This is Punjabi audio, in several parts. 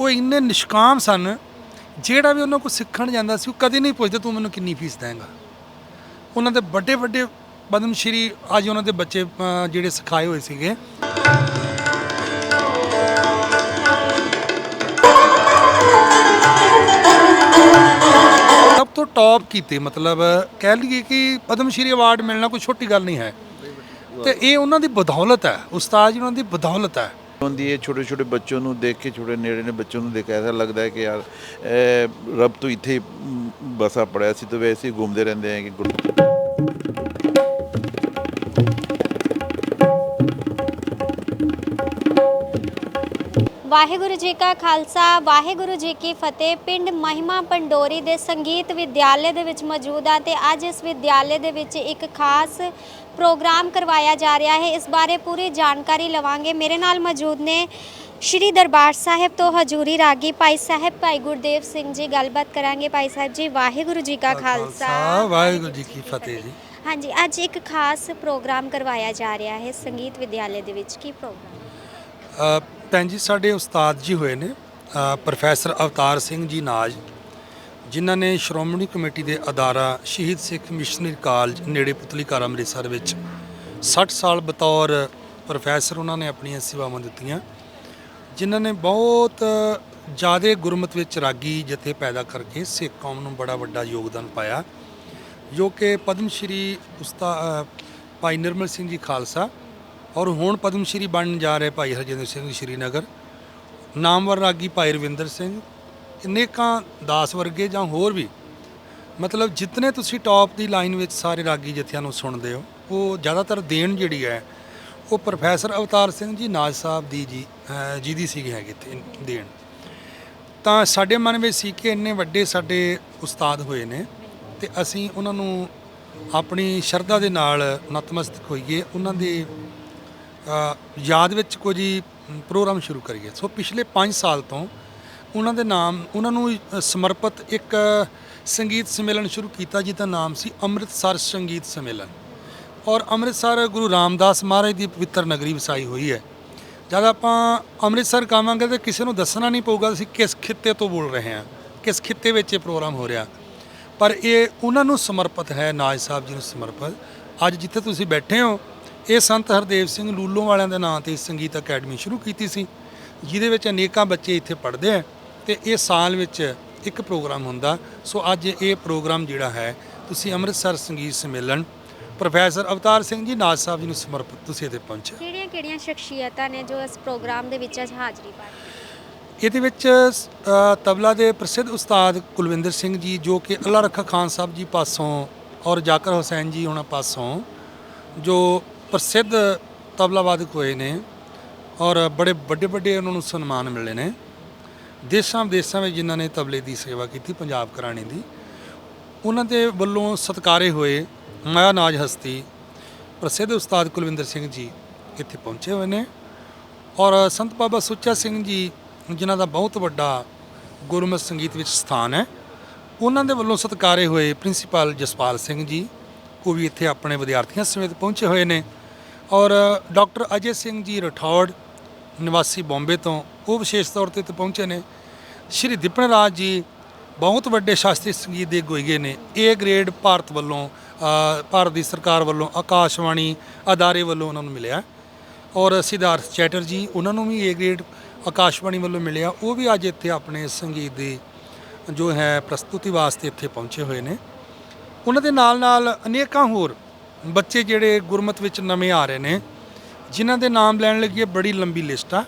ਉਹ ਇੰਨੇ ਨਿਸ਼ਕਾਮ ਸਨ, ਜਿਹੜਾ ਵੀ ਉਹਨਾਂ ਕੋਲ ਸਿੱਖਣ ਜਾਂਦਾ ਸੀ, ਉਹ ਕਦੇ ਨਹੀਂ ਪੁੱਛਦੇ, ਤੂੰ ਮੈਨੂੰ ਕਿੰਨੀ ਫੀਸ ਦੇਂਗਾ ਉਹਨਾਂ ਦੇ ਵੱਡੇ ਵੱਡੇ ਪਦਮ ਸ਼੍ਰੀ ਅੱਜ ਉਹਨਾਂ ਦੇ ਬੱਚੇ ਜਿਹੜੇ ਸਿਖਾਏ ਹੋਏ ਸੀਗੇ। ਸਭ ਤੋਂ ਟੌਪ ਕੀਤੇ, ਮਤਲਬ ਕਹਿ ਲਈਏ ਕਿ ਪਦਮ ਸ਼੍ਰੀ ਅਵਾਰਡ ਮਿਲਣਾ ਕੋਈ ਛੋਟੀ ਗੱਲ ਨਹੀਂ ਹੈ। ਤੇ ਇਹ ਉਹਨਾਂ ਦੀ ਬਦੌਲਤ ਹੈ, ਉਸਤਾਦ ਜੀ ਉਹਨਾਂ ਦੀ ਬਦੌਲਤ ਹੈ। ਹੁੰਦੀ ਹੈ ਛੋਟੇ ਛੋਟੇ ਬੱਚੋं ਨੂੰ ਦੇਖ ਕੇ ਛੋਟੇ ਨੇੜੇ ਨੇ ਬੱਚੋं ਨੂੰ ਦੇਖ ਐਸਾ ਲੱਗਦਾ ਹੈ ਕਿ ਯਾਰ ਇਹ ਰੱਬ ਤੋਂ ਇੱਥੇ ਹੀ, ਮ, ਬਸਾ ਪੜਿਆ ਸੀ ਤਾਂ ਵੈਸੇ ਹੀ ਘੁੰਮਦੇ ਰਹਿੰਦੇ ਹੈ ਕਿ ਵਾਹਿਗੁਰੂ ਜੀ ਕਾ ਖਾਲਸਾ ਵਾਹਿਗੁਰੂ ਜੀ ਕੀ ਫਤਿਹ। ਪਿੰਡ ਮਹਿਮਾ ਪੰਡੋਰੀ ਦੇ ਸੰਗੀਤ ਵਿਦਿਆਲੇ ਦੇ ਵਿੱਚ ਮੌਜੂਦ ਆ ਤੇ ਅੱਜ ਇਸ ਵਿਦਿਆਲੇ ਦੇ ਵਿੱਚ ਇੱਕ ਖਾਸ ਪ੍ਰੋਗਰਾਮ ਕਰਵਾਇਆ ਜਾ ਰਿਹਾ ਹੈ। ਇਸ ਬਾਰੇ ਪੂਰੀ ਜਾਣਕਾਰੀ ਲਵਾਂਗੇ। ਮੇਰੇ ਨਾਲ ਮੌਜੂਦ ਨੇ ਸ਼੍ਰੀ ਦਰਬਾਰ ਸਾਹਿਬ ਤੋਂ ਹਜੂਰੀ ਰਾਗੀ ਭਾਈ ਸਾਹਿਬ ਭਾਈ ਗੁਰਦੇਵ ਸਿੰਘ ਜੀ। ਗੱਲਬਾਤ ਕਰਾਂਗੇ ਭਾਈ ਸਾਹਿਬ ਜੀ ਵਾਹਿਗੁਰੂ ਜੀ ਕਾ ਖਾਲਸਾ। ਵਾਹਿਗੁਰੂ ਜੀ ਕੀ ਫਤਿਹ ਜੀ। ਹਾਂਜੀ ਅੱਜ ਇੱਕ ਖਾਸ ਪ੍ਰੋਗਰਾਮ ਕਰਵਾਇਆ ਜਾ ਰਿਹਾ ਹੈ ਸੰਗੀਤ ਵਿਦਿਆਲੇ ਦੇ ਵਿੱਚ। ਕੀ ਪ੍ਰੋਗਰਾਮ? ਭੈਣ ਜੀ, ਸਾਡੇ ਉਸਤਾਦ ਜੀ ਹੋਏ ਨੇ ਪ੍ਰੋਫੈਸਰ ਅਵਤਾਰ ਸਿੰਘ ਜੀ ਨਾਜ ਜਿਨ੍ਹਾਂ ਨੇ ਸ਼੍ਰੋਮਣੀ ਕਮੇਟੀ ਦੇ ਅਦਾਰਾ ਸ਼ਹੀਦ ਸਿੱਖ ਮਿਸ਼ਨਰੀ ਕਾਲਜ ਨੇੜੇ ਪੁਤਲੀ ਘਰ ਅੰਮ੍ਰਿਤਸਰ ਵਿੱਚ 60 ਸਾਲ ਬਤੌਰ ਪ੍ਰੋਫੈਸਰ ਉਹਨਾਂ ਨੇ ਆਪਣੀਆਂ ਸੇਵਾਵਾਂ ਦਿੱਤੀਆਂ, ਜਿਨ੍ਹਾਂ ਨੇ ਬਹੁਤ ਜ਼ਿਆਦਾ ਗੁਰਮਤ ਵਿੱਚ ਰਾਗੀ ਜਥੇ ਪੈਦਾ ਕਰਕੇ ਸਿੱਖ ਕੌਮ ਨੂੰ ਬੜਾ ਵੱਡਾ ਯੋਗਦਾਨ ਪਾਇਆ, ਜੋ ਕਿ ਪਦਮ ਸ਼੍ਰੀ ਉਸਤਾ ਭਾਈ ਨਿਰਮਲ ਸਿੰਘ ਜੀ ਖਾਲਸਾ ਔਰ ਹੁਣ ਪਦਮ ਸ਼੍ਰੀ ਬਣਨ ਜਾ ਰਹੇ ਭਾਈ ਹਰਜਿੰਦਰ ਸਿੰਘ ਸ਼੍ਰੀਨਗਰ, ਨਾਮਵਰ ਰਾਗੀ ਭਾਈ ਰਵਿੰਦਰ ਸਿੰਘ, ਅਨੇਕਾਂ ਦਾਸ ਵਰਗੇ ਜਾਂ ਹੋਰ ਵੀ। ਮਤਲਬ ਜਿਤਨੇ ਤੁਸੀਂ ਟੌਪ ਦੀ ਲਾਈਨ ਵਿੱਚ ਸਾਰੇ ਰਾਗੀ ਜਥਿਆਂ ਨੂੰ ਸੁਣਦੇ ਹੋ, ਉਹ ਜ਼ਿਆਦਾਤਰ ਦੇਣ ਜਿਹੜੀ ਹੈ, ਉਹ ਪ੍ਰੋਫੈਸਰ ਅਵਤਾਰ ਸਿੰਘ ਜੀ, ਨਾਜ ਸਾਹਿਬ ਦੀ ਜੀ ਜੀ ਦੀ ਸੀਗੀ ਹੈਗੀ ਤੇ ਦੇਣ। ਤਾਂ ਸਾਡੇ ਮਨ ਵਿੱਚ ਸੀ ਕਿ ਇੰਨੇ ਵੱਡੇ ਸਾਡੇ ਉਸਤਾਦ ਹੋਏ ਨੇ ਤੇ ਅਸੀਂ ਉਹਨਾਂ ਨੂੰ ਆਪਣੀ ਸ਼ਰਧਾ ਦੇ ਨਾਲ ਨਤਮਸਤਕ ਹੋਈਏ, ਉਹਨਾਂ ਦੇ ਯਾਦ ਵਿੱਚ ਕੋਈ ਜੀ ਪ੍ਰੋਗਰਾਮ ਸ਼ੁਰੂ ਕਰੀਏ। ਸੋ ਪਿਛਲੇ 5 ਸਾਲ ਤੋਂ ਉਹਨਾਂ ਦੇ ਨਾਮ, ਉਹਨਾਂ ਨੂੰ ਸਮਰਪਿਤ ਇੱਕ ਸੰਗੀਤ ਸੰਮੇਲਨ ਸ਼ੁਰੂ ਕੀਤਾ, ਜਿਹਦਾ ਨਾਮ ਸੀ ਅੰਮ੍ਰਿਤਸਰ ਸੰਗੀਤ ਸੰਮੇਲਨ। ਔਰ ਅੰਮ੍ਰਿਤਸਰ ਗੁਰੂ ਰਾਮਦਾਸ ਮਹਾਰਾਜ ਦੀ ਪਵਿੱਤਰ ਨਗਰੀ ਵਸਾਈ ਹੋਈ ਹੈ। ਜਦ ਆਪਾਂ ਅੰਮ੍ਰਿਤਸਰ ਕਹਾਂਗੇ ਤਾਂ ਕਿਸੇ ਨੂੰ ਦੱਸਣਾ ਨਹੀਂ ਪਊਗਾ ਅਸੀਂ ਕਿਸ ਖਿੱਤੇ ਤੋਂ ਬੋਲ ਰਹੇ ਹਾਂ, ਕਿਸ ਖਿੱਤੇ ਵਿੱਚ ਇਹ ਪ੍ਰੋਗਰਾਮ ਹੋ ਰਿਹਾ। ਪਰ ਇਹ ਉਹਨਾਂ ਨੂੰ ਸਮਰਪਿਤ ਹੈ, ਨਾਜ ਸਾਹਿਬ ਜੀ ਨੂੰ ਸਮਰਪਿਤ। ਅੱਜ ਜਿੱਥੇ ਤੁਸੀਂ ਬੈਠੇ ਹੋ ਇਹ ਸੰਤ ਹਰਦੇਵ ਸਿੰਘ ਲੂਲੋਂ ਵਾਲਿਆਂ ਦੇ ਨਾਂ ਤੇ ਸੰਗੀਤ ਅਕੈਡਮੀ ਸ਼ੁਰੂ ਕੀਤੀ ਸੀ ਜਿਹਦੇ ਵਿੱਚ ਅਨੇਕਾਂ ਬੱਚੇ ਇੱਥੇ ਪੜ੍ਹਦੇ ਆ ਤੇ ਇਹ ਸਾਲ ਵਿੱਚ ਇੱਕ ਪ੍ਰੋਗਰਾਮ ਹੁੰਦਾ। ਸੋ ਅੱਜ ਇਹ ਪ੍ਰੋਗਰਾਮ ਜਿਹੜਾ ਹੈ ਤੁਸੀਂ ਅੰਮ੍ਰਿਤਸਰ ਸੰਗੀਤ ਸੰਮੇਲਨ ਪ੍ਰੋਫੈਸਰ ਅਵਤਾਰ ਸਿੰਘ ਜੀ ਨਾਜ ਸਾਹਿਬ ਜੀ ਨੂੰ ਸਮਰਪਿਤ ਤੁਸੀਂ ਇੱਥੇ ਪਹੁੰਚੇ। ਕਿਹੜੀਆਂ ਕਿਹੜੀਆਂ ਸ਼ਖਸੀਅਤਾਂ ਨੇ ਜੋ ਇਸ ਪ੍ਰੋਗਰਾਮ ਦੇ ਵਿੱਚ ਅੱਜ ਹਾਜ਼ਰੀ ਪਾਈ ਇਹਦੇ ਵਿੱਚ ਅ, ਤਬਲਾ ਦੇ ਪ੍ਰਸਿੱਧ ਉਸਤਾਦ ਕੁਲਵਿੰਦਰ ਸਿੰਘ ਜੀ ਜੋ ਕਿ ਅੱਲਾ ਰੱਖਾ ਖਾਨ ਸਾਹਿਬ ਜੀ ਪਾਸੋਂ ਔਰ ਜਾਕਰ ਹੁਸੈਨ ਜੀ ਉਹਨਾਂ ਪਾਸੋਂ ਜੋ ਪ੍ਰਸਿੱਧ ਤਬਲਾਵਾਦਕ ਹੋਏ ਨੇ ਔਰ ਬੜੇ ਵੱਡੇ ਵੱਡੇ ਉਹਨਾਂ ਨੂੰ ਸਨਮਾਨ ਮਿਲੇ ਨੇ। ਦੇਸ਼ਾਂ ਵਿਦੇਸ਼ਾਂ ਵਿੱਚ ਜਿਨ੍ਹਾਂ ਨੇ ਤਬਲੇ ਦੀ ਸੇਵਾ ਕੀਤੀ, ਪੰਜਾਬ ਘਰਾਣੇ ਦੀ, ਉਹਨਾਂ ਦੇ ਵੱਲੋਂ ਸਤਿਕਾਰੇ ਹੋਏ ਮਾਇਆ ਨਾਜ ਹਸਤੀ ਪ੍ਰਸਿੱਧ ਉਸਤਾਦ ਕੁਲਵਿੰਦਰ ਸਿੰਘ ਜੀ ਇੱਥੇ ਪਹੁੰਚੇ ਹੋਏ ਨੇ ਔਰ ਸੰਤ ਬਾਬਾ ਸੁੱਚਾ ਸਿੰਘ ਜੀ, ਜਿਨ੍ਹਾਂ ਦਾ ਬਹੁਤ ਵੱਡਾ ਗੁਰਮਤਿ ਸੰਗੀਤ ਵਿੱਚ ਸਥਾਨ ਹੈ, ਉਹਨਾਂ ਦੇ ਵੱਲੋਂ ਸਤਿਕਾਰੇ ਹੋਏ ਪ੍ਰਿੰਸੀਪਲ ਜਸਪਾਲ ਸਿੰਘ ਜੀ, ਉਹ ਵੀ ਇੱਥੇ ਆਪਣੇ ਵਿਦਿਆਰਥੀਆਂ ਸਮੇਤ ਪਹੁੰਚੇ ਹੋਏ ਨੇ। ਔਰ ਡਾਕਟਰ ਅਜੇ ਸਿੰਘ ਜੀ ਰਠੌੜ, ਨਿਵਾਸੀ ਬੰਬੇ ਤੋਂ, ਉਹ ਵਿਸ਼ੇਸ਼ ਤੌਰ ਤੇ ਇੱਥੇ ਪਹੁੰਚੇ ਨੇ। ਸ਼੍ਰੀ ਦਿਪਨ ਰਾਜ ਜੀ ਬਹੁਤ ਵੱਡੇ ਸ਼ਾਸਤਰੀ ਸੰਗੀਤ ਦੇ ਗੋਈਏ ਨੇ। ਏ ਗ੍ਰੇਡ ਭਾਰਤ ਵੱਲੋਂ ਭਾਰਤ ਦੀ ਸਰਕਾਰ ਵੱਲੋਂ ਆਕਾਸ਼ਵਾਣੀ ਅਦਾਰੇ ਵੱਲੋਂ ਉਹਨਾਂ ਨੂੰ ਮਿਲਿਆ। ਔਰ ਸਿਧਾਰਥ ਚੈਟਰਜੀ, ਉਹਨਾਂ ਨੂੰ ਵੀ ਏ ਗ੍ਰੇਡ ਆਕਾਸ਼ਵਾਣੀ ਵੱਲੋਂ ਮਿਲਿਆ। ਉਹ ਵੀ ਅੱਜ ਇੱਥੇ ਆਪਣੇ ਸੰਗੀਤ ਦੀ ਜੋ ਹੈ ਪ੍ਰਸਤੁਤੀ ਵਾਸਤੇ ਇੱਥੇ ਪਹੁੰਚੇ ਹੋਏ ਨੇ। ਉਹਨਾਂ ਦੇ ਨਾਲ ਨਾਲ ਅਨੇਕਾਂ ਹੋਰ ਬੱਚੇ ਜਿਹੜੇ ਗੁਰਮਤ ਵਿੱਚ ਨਵੇਂ ਆ ਰਹੇ ਨੇ ਜਿਨ੍ਹਾਂ ਦੇ ਨਾਮ ਲੈਣ ਲੱਗੀ ਬੜੀ ਲੰਬੀ ਲਿਸਟ ਆ।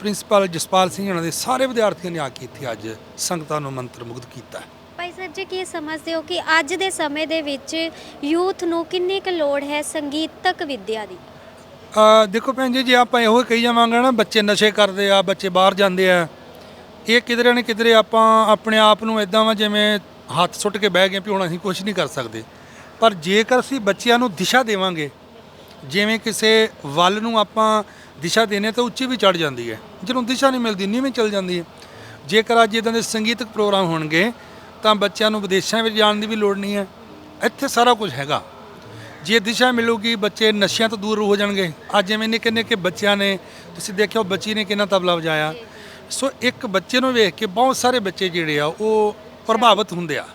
ਪ੍ਰਿੰਸੀਪਲ ਜਸਪਾਲ ਸਿੰਘ ਉਹਨਾਂ ਦੇ ਸਾਰੇ ਵਿਦਿਆਰਥੀਆਂ ਨੇ ਆ ਕੇ ਇੱਥੇ ਅੱਜ ਸੰਗਤਾਂ ਨੂੰ ਮੰਤਰ ਮੁਗਧ ਕੀਤਾ ਭਾਈ ਸਾਹਿਬ ਜੀ ਕੀ ਸਮਝਦੇ ਹੋ ਕਿ ਅੱਜ ਦੇ ਸਮੇਂ ਦੇ ਵਿੱਚ ਯੂਥ ਨੂੰ ਕਿੰਨੀ ਕੁ ਲੋੜ ਹੈ ਸੰਗੀਤਕ ਵਿੱਦਿਆ ਦੀ? ਅ, ਦੇਖੋ ਭੈਣ ਜੀ ਜੇ ਆਪਾਂ ਇਹੋ ਕਹੀ ਜਾਵਾਂਗੇ ਨਾ ਬੱਚੇ ਨਸ਼ੇ ਕਰਦੇ ਆ ਬੱਚੇ ਬਾਹਰ ਜਾਂਦੇ ਆ ਇਹ ਕਿਧਰੇ ਨਾ ਕਿਧਰੇ ਆਪਾਂ ਆਪਣੇ ਆਪ ਨੂੰ ਇਦਾਂ ਵਾ ਜਿਵੇਂ ਹੱਥ ਸੁੱਟ ਕੇ ਬਹਿ ਗਏ ਵੀ ਹੁਣ ਅਸੀਂ ਕੁਝ ਨਹੀਂ ਕਰ ਸਕਦੇ। ਪਰ ਜੇਕਰ ਅਸੀਂ ਬੱਚਿਆਂ ਨੂੰ ਦਿਸ਼ਾ ਦੇਵਾਂਗੇ, ਜਿਵੇਂ ਕਿਸੇ ਵੱਲ ਨੂੰ ਆਪਾਂ ਦਿਸ਼ਾ ਦੇਨੇ ਤਾਂ ਉੱਚੀ ਵੀ ਚੜ ਜਾਂਦੀ ਹੈ। ਜਦੋਂ ਦਿਸ਼ਾ ਨਹੀਂ ਮਿਲਦੀ, ਨੀਵੇਂ ਚਲ ਜਾਂਦੀ ਹੈ। ਜੇਕਰ ਅੱਜ ਇਦਾਂ ਦੇ ਸੰਗੀਤਕ ਪ੍ਰੋਗਰਾਮ ਹੋਣਗੇ, ਤਾਂ ਬੱਚਿਆਂ ਨੂੰ ਵਿਦੇਸ਼ਾਂ ਵਿੱਚ ਜਾਣ ਦੀ ਵੀ ਲੋੜ ਨਹੀਂ ਹੈ। ਇੱਥੇ ਸਾਰਾ ਕੁਝ ਹੈਗਾ। ਜੇ ਦਿਸ਼ਾ ਮਿਲੂਗੀ, ਬੱਚੇ ਨਸ਼ਿਆਂ ਤੋਂ ਦੂਰ ਹੋ ਜਾਣਗੇ। ਅੱਜ ਜਿਵੇਂ ਨਿੱਕੇ ਨਿੱਕੇ ਬੱਚਿਆਂ ਨੇ, ਤੁਸੀਂ ਦੇਖਿਓ ਬੱਚੀ ਨੇ ਕਿੰਨਾ ਤਬਲਾ ਵਜਾਇਆ। ਸੋ ਇੱਕ ਬੱਚੇ ਨੂੰ ਵੇਖ ਕੇ ਬਹੁਤ ਸਾਰੇ ਬੱਚੇ ਜਿਹੜੇ ਆ, ਉਹ ਪ੍ਰਭਾਵਿਤ ਹੁੰਦੇ ਆ।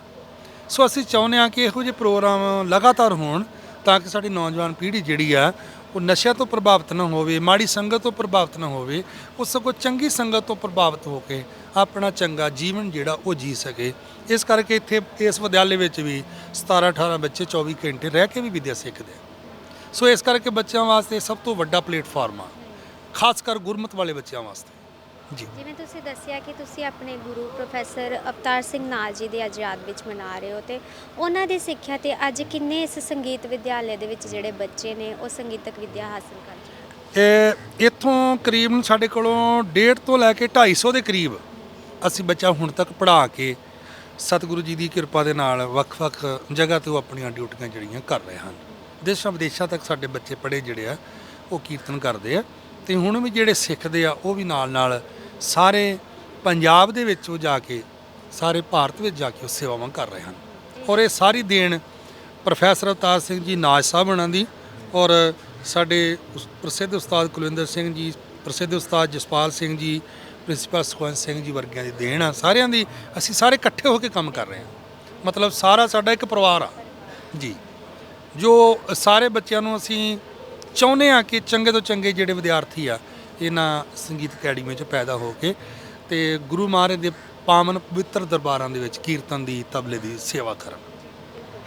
ਸੋ ਅਸੀਂ ਚਾਹੁੰਦੇ ਹਾਂ ਕਿ ਇਹੋ ਜਿਹੇ ਪ੍ਰੋਗਰਾਮ ਲਗਾਤਾਰ ਹੋਣ ਤਾਂ ਕਿ ਸਾਡੀ ਨੌਜਵਾਨ ਪੀੜ੍ਹੀ ਜਿਹੜੀ ਆ, ਉਹ ਨਸ਼ਿਆਂ ਤੋਂ ਪ੍ਰਭਾਵਿਤ ਨਾ ਹੋਵੇ, ਮਾੜੀ ਸੰਗਤ ਤੋਂ ਪ੍ਰਭਾਵਿਤ ਨਾ ਹੋਵੇ, ਉਹ ਸਗੋਂ ਚੰਗੀ ਸੰਗਤ ਤੋਂ ਪ੍ਰਭਾਵਿਤ ਹੋ ਕੇ ਆਪਣਾ ਚੰਗਾ ਜੀਵਨ ਜਿਹੜਾ ਉਹ ਜੀ ਸਕੇ। ਇਸ ਕਰਕੇ ਇੱਥੇ ਇਸ ਵਿਦਿਆਲੇ ਵਿੱਚ ਵੀ 17 18 ਬੱਚੇ 24 ਘੰਟੇ ਰਹਿ ਕੇ ਵੀ ਵਿਦਿਆ ਸਿੱਖਦੇ ਆ। ਸੋ ਇਸ ਕਰਕੇ ਬੱਚਿਆਂ ਵਾਸਤੇ ਸਭ ਤੋਂ ਵੱਡਾ ਪਲੇਟਫਾਰਮ ਆ, ਖਾਸ ਕਰ ਗੁਰਮਤ ਵਾਲੇ ਬੱਚਿਆਂ ਵਾਸਤੇ। ਜੀ। ਜਿਵੇਂ ਤੁਸੀਂ ਦੱਸਿਆ ਕਿ ਤੁਸੀਂ ਆਪਣੇ ਗੁਰੂ ਪ੍ਰੋਫੈਸਰ ਅਵਤਾਰ ਸਿੰਘ ਨਾਲ ਜੀ ਦੀ ਅੱਜ ਯਾਦ ਵਿੱਚ ਮਨਾ ਰਹੇ ਹੋ ਤੇ ਉਹਨਾਂ ਦੀ ਸਿੱਖਿਆ ਤੇ ਅੱਜ ਕਿੰਨੇ ਇਸ ਸੰਗੀਤ ਵਿਦਿਆਲੇ ਦੇ ਵਿੱਚ ਜਿਹੜੇ ਬੱਚੇ ਨੇ ਉਹ ਸੰਗੀਤਕ ਵਿੱਦਿਆ ਹਾਸਲ ਕਰ ਚੁੱਕੇ ਇਹ ਇੱਥੋਂ ਕਰੀਬ ਸਾਡੇ ਕੋਲੋਂ 1.5 ਤੋਂ ਲੈ ਕੇ 250 ਦੇ ਕਰੀਬ ਅਸੀਂ ਬੱਚਾ ਹੁਣ ਤੱਕ ਪੜ੍ਹਾ ਕੇ ਸਤਿਗੁਰੂ ਜੀ ਦੀ ਕਿਰਪਾ ਦੇ ਨਾਲ ਵੱਖ-ਵੱਖ ਜਗ੍ਹਾ ਤੇ ਉਹ ਆਪਣੀਆਂ ਡਿਊਟੀਆਂ ਜਿਹੜੀਆਂ ਕਰ ਰਹੇ ਹਨ। ਦੇਸ਼ਾਂ ਵਿਦੇਸ਼ਾਂ ਤੱਕ ਸਾਡੇ ਬੱਚੇ ਪੜ੍ਹੇ ਜਿਹੜੇ ਆ ਉਹ ਕੀਰਤਨ ਕਰਦੇ ਆ ਤੇ ਹੁਣ ਵੀ ਜਿਹੜੇ ਸਿੱਖਦੇ ਆ ਉਹ ਵੀ ਨਾਲ-ਨਾਲ ਸਾਰੇ ਪੰਜਾਬ ਦੇ ਵਿੱਚ ਉਹ ਜਾ ਕੇ, ਸਾਰੇ ਭਾਰਤ ਵਿੱਚ ਜਾ ਕੇ ਉਹ ਸੇਵਾਵਾਂ ਕਰ ਰਹੇ ਹਨ। ਔਰ ਇਹ ਸਾਰੀ ਦੇਣ ਪ੍ਰੋਫੈਸਰ ਅਵਤਾਰ ਸਿੰਘ ਜੀ ਨਾਜ ਸਾਹਿਬ ਉਹਨਾਂ ਦੀ ਔਰ ਸਾਡੇ ਉਸ ਪ੍ਰਸਿੱਧ ਉਸਤਾਦ ਕੁਲਵਿੰਦਰ ਸਿੰਘ ਜੀ, ਪ੍ਰਸਿੱਧ ਉਸਤਾਦ ਜਸਪਾਲ ਸਿੰਘ ਜੀ, ਪ੍ਰਿੰਸੀਪਲ ਸੁਖਵੰਤ ਸਿੰਘ ਜੀ ਵਰਗਿਆਂ ਦੀ ਦੇਣ ਆ। ਸਾਰਿਆਂ ਦੀ ਅਸੀਂ ਸਾਰੇ ਇਕੱਠੇ ਹੋ ਕੇ ਕੰਮ ਕਰ ਰਹੇ ਹਾਂ। ਮਤਲਬ ਸਾਰਾ ਸਾਡਾ ਇੱਕ ਪਰਿਵਾਰ ਆ। ਜੀ। ਜੋ ਸਾਰੇ ਬੱਚਿਆਂ ਨੂੰ ਅਸੀਂ ਚਾਹੁੰਦੇ ਆ ਕਿ ਚੰਗੇ ਤੋਂ ਚੰਗੇ ਜਿਹੜੇ ਵਿਦਿਆਰਥੀ ਆ ਇਹਨਾਂ ਸੰਗੀਤ ਅਕੈਡਮੀ 'ਚ ਪੈਦਾ ਹੋ ਕੇ ਤੇ ਗੁਰੂ ਮਹਾਰਾਜ ਦੇ ਪਾਵਨ ਪਵਿੱਤਰ ਦਰਬਾਰਾਂ ਦੇ ਵਿੱਚ ਕੀਰਤਨ ਦੀ ਤਬਲੇ ਦੀ ਸੇਵਾ ਕਰਨ।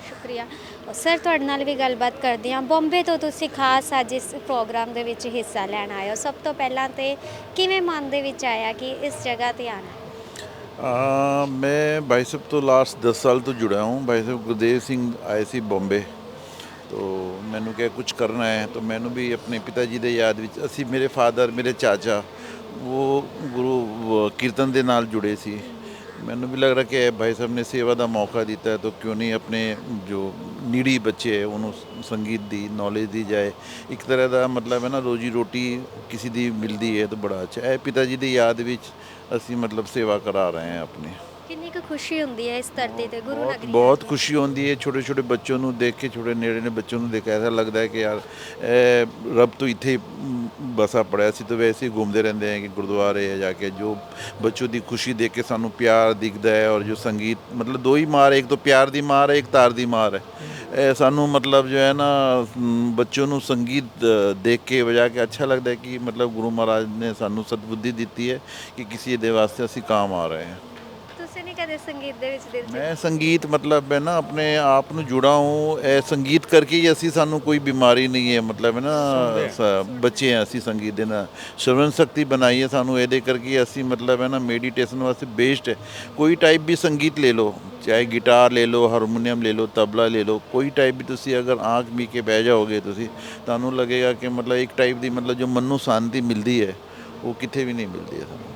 ਸ਼ੁਕਰੀਆ। ਸਰ ਤੁਹਾਡੇ ਨਾਲ ਵੀ ਗੱਲਬਾਤ ਕਰਦੇ ਹਾਂ। ਬੰਬੇ ਤੋਂ ਤੁਸੀਂ ਖਾਸ ਅੱਜ ਇਸ ਪ੍ਰੋਗਰਾਮ ਦੇ ਵਿੱਚ ਹਿੱਸਾ ਲੈਣ ਆਏ ਹੋ। ਸਭ ਤੋਂ ਪਹਿਲਾਂ ਤੇ ਕਿਵੇਂ ਮਨ ਦੇ ਵਿੱਚ ਆਇਆ ਕਿ ਇਸ ਜਗ੍ਹਾ ਤੇ ਆਣਾ ਮੈਂ ਬਾਈਸਪ ਤੋਂ ਲਾਸਟ 10 ਸਾਲ ਤੋਂ ਜੁੜਿਆ ਹਾਂ। ਬਾਈਸਪ ਗੁਰਦੇਵ ਸਿੰਘ ਆਏ ਸੀ ਬੰਬੇ। ਤੋ ਮੈਨੂੰ ਕਿਹਾ ਕੁਝ ਕਰਨਾ ਹੈ, ਤੋ ਮੈਨੂੰ ਵੀ ਆਪਣੇ ਪਿਤਾ ਜੀ ਦੇ ਯਾਦ ਵਿੱਚ ਅਸੀਂ ਮੇਰੇ ਫਾਦਰ ਮੇਰੇ ਚਾਚਾ, ਉਹ ਗੁਰੂ ਕੀਰਤਨ ਦੇ ਨਾਲ ਜੁੜੇ ਸੀ। ਮੈਨੂੰ ਵੀ ਲੱਗ ਰਿਹਾ ਕਿ ਇਹ ਭਾਈ ਸਾਹਿਬ ਨੇ ਸੇਵਾ ਦਾ ਮੌਕਾ ਦਿੱਤਾ ਤਾਂ ਕਿਉਂ ਨਹੀਂ ਆਪਣੇ ਜੋ ਨੀੜੀ ਬੱਚੇ ਹੈ, ਉਹਨੂੰ ਸੰਗੀਤ ਦੀ ਨੌਲੇਜ ਦੀ ਜਾਏ। ਇੱਕ ਤਰ੍ਹਾਂ ਦਾ ਮਤਲਬ ਹੈ ਨਾ, ਰੋਜੀ ਰੋਟੀ ਕਿਸੇ ਦੀ ਮਿਲਦੀ ਹੈ, ਤਾਂ ਬੜਾ ਅੱਛਾ। ਹੈ ਪਿਤਾ ਜੀ ਦੀ ਯਾਦ ਵਿੱਚ ਅਸੀਂ ਮਤਲਬ ਸੇਵਾ ਕਰਾ ਰਹੇ ਹਾਂ ਆਪਣੀ। ਕਿੰਨੀ ਕੁ ਖੁਸ਼ੀ ਹੁੰਦੀ ਹੈ ਇਸ ਧਰਤੀ ਤੇ? ਗੁਰੂ ਬਹੁਤ- ਨਗਰੀ ਬਹੁਤ ਖੁਸ਼ੀ ਹੁੰਦੀ ਹੈ। ਛੋਟੇ ਛੋਟੇ ਬੱਚਿਆਂ ਨੂੰ ਦੇਖ ਕੇ ਛੋਟੇ ਨੇੜੇ ਨੇ ਬੱਚਿਆਂ ਨੂੰ ਦੇਖ ਕੇ ਐਸਾ ਲੱਗਦਾ ਹੈ ਕਿ ਯਾਰ ਇਹ ਰੱਬ ਤੋਂ ਇੱਥੇ ਹੀ ਬਸਾ ਪੜਿਆ ਸੀ ਤਾਂ ਵੈਸੇ ਹੀ ਘੁੰਮਦੇ ਰਹਿੰਦੇ ਹੈ ਕਿ ਗੁਰਦੁਆਰੇ ਹੈ ਜਾ ਕੇ ਜੋ ਬੱਚੋਂ ਦੀ ਖੁਸ਼ੀ ਦੇਖ ਕੇ ਸਾਨੂੰ ਪਿਆਰ ਦਿਖਦਾ ਹੈ ਔਰ ਜੋ ਸੰਗੀਤ ਮਤਲਬ ਦੋ ਹੀ ਮਾਰ ਇੱਕ ਤੋਂ ਪਿਆਰ ਦੀ ਮਾਰ ਹੈ ਇੱਕ ਤਾਰ ਦੀ ਮਾਰ ਹੈ। ਇਹ ਸਾਨੂੰ ਮਤਲਬ ਜੋ ਹੈ ਨਾ ਮ, ਬੱਚੋਂ ਨੂੰ ਸੰਗੀਤ ਦੇਖ ਕੇ ਵਜਾ ਕੇ ਅੱਛਾ ਲੱਗਦਾ ਹੈ ਕਿ ਮਤਲਬ ਗੁਰੂ ਮਹਾਰਾਜ ਨੇ ਸਾਨੂੰ ਸਤਬੁੱਧੀ ਦਿੱਤੀ ਹੈ ਕਿ ਕਿਸੇ ਦੇ ਵਾਸਤੇ ਅਸੀਂ ਕਾਮ ਆ ਰਹੇ ਹਾਂ। ਸੰਗੀਤ ਦੇ ਵਿੱਚ ਦਿਲਚਸਪੀ ਮੈਂ ਸੰਗੀਤ ਮਤਲਬ ਹੈ ਨਾ ਆਪਣੇ ਆਪ ਨੂੰ ਜੁੜਾ ਹੂੰ ਇਹ ਸੰਗੀਤ ਕਰਕੇ ਹੀ ਅਸੀਂ ਸਾਨੂੰ ਕੋਈ ਬਿਮਾਰੀ ਨਹੀਂ ਹੈ ਮਤਲਬ ਹੈ ਨਾ ਸ- ਬੱਚੇ ਹਾਂ ਅਸੀਂ ਸੰਗੀਤ ਦੇ ਨਾਲ। ਸ਼ਰਵਣ ਸ਼ਕਤੀ ਬਣਾਈ ਹੈ ਸਾਨੂੰ ਇਹਦੇ ਕਰਕੇ ਅਸੀਂ ਮਤਲਬ ਹੈ ਨਾ ਮੈਡੀਟੇਸ਼ਨ ਵਾਸਤੇ ਬੇਸਡ ਹੈ। ਕੋਈ ਟਾਈਪ ਵੀ ਸੰਗੀਤ ਲੈ ਲਓ ਚਾਹੇ ਗਿਟਾਰ ਲੈ ਲਓ ਹਾਰਮੋਨੀਅਮ ਲੈ ਲਓ ਤਬਲਾ ਲੈ ਲਓ ਕੋਈ ਟਾਈਪ ਵੀ ਤੁਸੀਂ ਅਗਰ ਆਂਖ ਮੀ ਕੇ ਬਹਿ ਜਾਓਗੇ ਤੁਸੀਂ ਤੁਹਾਨੂੰ ਲੱਗੇਗਾ ਕਿ ਮਤਲਬ ਇੱਕ ਟਾਈਪ ਦੀ ਮਤਲਬ ਜੋ ਮਨ ਨੂੰ ਸ਼ਾਂਤੀ ਮਿਲਦੀ ਹੈ ਉਹ ਕਿਤੇ ਵੀ ਨਹੀਂ ਮਿਲਦੀ ਹੈ ਸਾਨੂੰ।